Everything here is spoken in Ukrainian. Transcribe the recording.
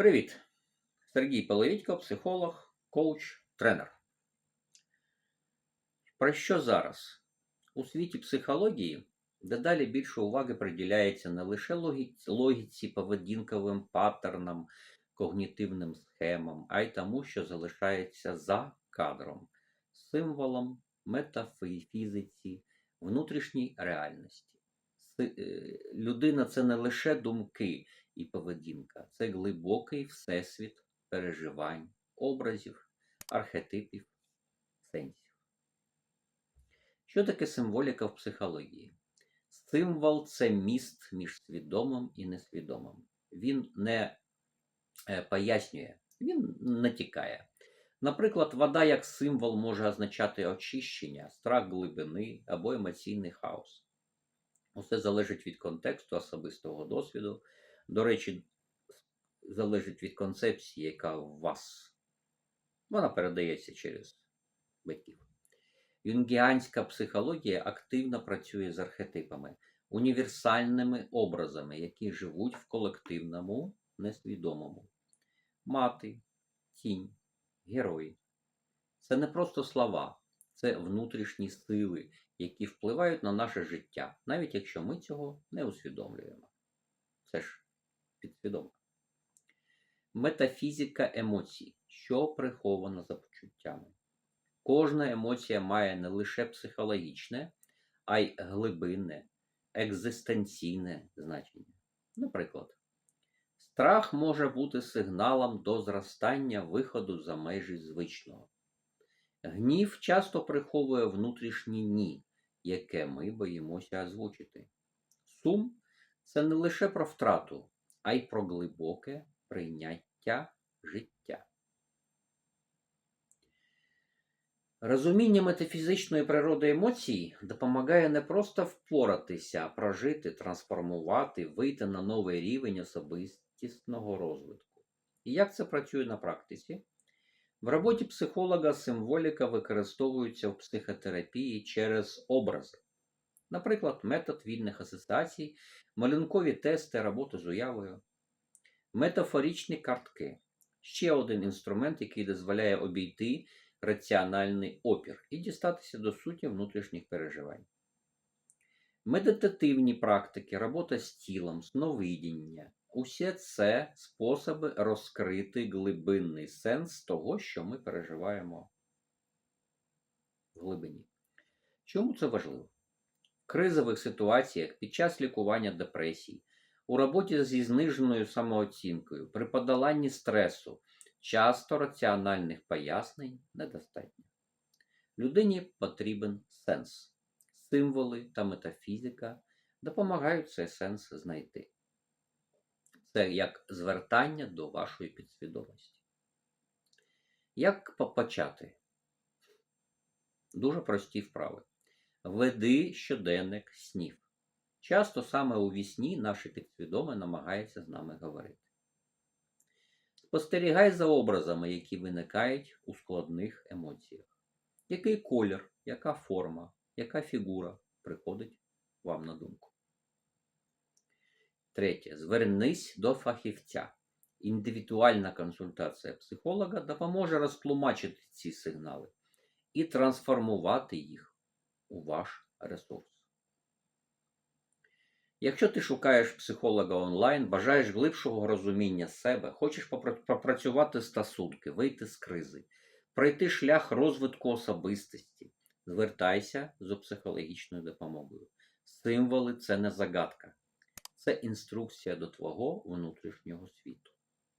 Привіт! Сергій Половітько, психолог, коуч, тренер. Про що зараз? У світі психології дедалі більше уваги приділяється не лише логіці, логіці поведінковим паттернам, когнітивним схемам, а й тому, що залишається за кадром, символом метафізиці, внутрішній реальності. Е, Людина це не лише думки і поведінка, це глибокий всесвіт переживань, образів, архетипів, сенсів. Що таке символіка в психології? Символ це міст між свідомим і несвідомим. Він не е, пояснює, він натякає. Наприклад, вода як символ може означати очищення, страх глибини або емоційний хаос. Усе залежить від контексту особистого досвіду. До речі, залежить від концепції, яка в вас. Вона передається через батьків. Юнгіанська психологія активно працює з архетипами, універсальними образами, які живуть в колективному, несвідомому. Мати, тінь, герої. Це не просто слова, це внутрішні сили, які впливають на наше життя, навіть якщо ми цього не усвідомлюємо. Це ж підсвідомо. Метафізика емоцій, що приховано за почуттями. Кожна емоція має не лише психологічне, а й глибинне, екзистенційне значення. Наприклад, страх може бути сигналом до зростання виходу за межі звичного. Гнів часто приховує внутрішнє ні, яке ми боїмося озвучити. Сум це не лише про втрату, а й про глибоке прийняття життя. Розуміння метафізичної природи емоцій допомагає не просто впоратися, прожити, трансформувати, вийти на новий рівень особистісного розвитку. І як це працює на практиці? В роботі психолога символіка використовується в психотерапії через образи. Наприклад, метод вільних асоціацій, малюнкові тести, робота з уявою, метафорічні картки ще один інструмент, який дозволяє обійти раціональний опір і дістатися до суті внутрішніх переживань. Медитативні практики, робота з тілом, сновидіння усе це способи розкрити глибинний сенс того, що ми переживаємо в глибині. Чому це важливо? Кризових ситуаціях під час лікування депресії, у роботі зі зниженою самооцінкою, при подоланні стресу, часто раціональних пояснень недостатньо. Людині потрібен сенс. Символи та метафізика допомагають цей сенс знайти. Це як звертання до вашої підсвідомості. Як почати? Дуже прості вправи. Веди щоденник снів. Часто саме у вісні наше підсвідоме намагається з нами говорити. Спостерігай за образами, які виникають у складних емоціях. Який колір, яка форма, яка фігура приходить вам на думку. Третє. Звернись до фахівця. Індивідуальна консультація психолога допоможе розтлумачити ці сигнали і трансформувати їх у ваш ресурс. Якщо ти шукаєш психолога онлайн, бажаєш глибшого розуміння себе, хочеш попрацювати стосунки, вийти з кризи, пройти шлях розвитку особистості, звертайся за психологічною допомогою. Символи це не загадка, це інструкція до твого внутрішнього світу.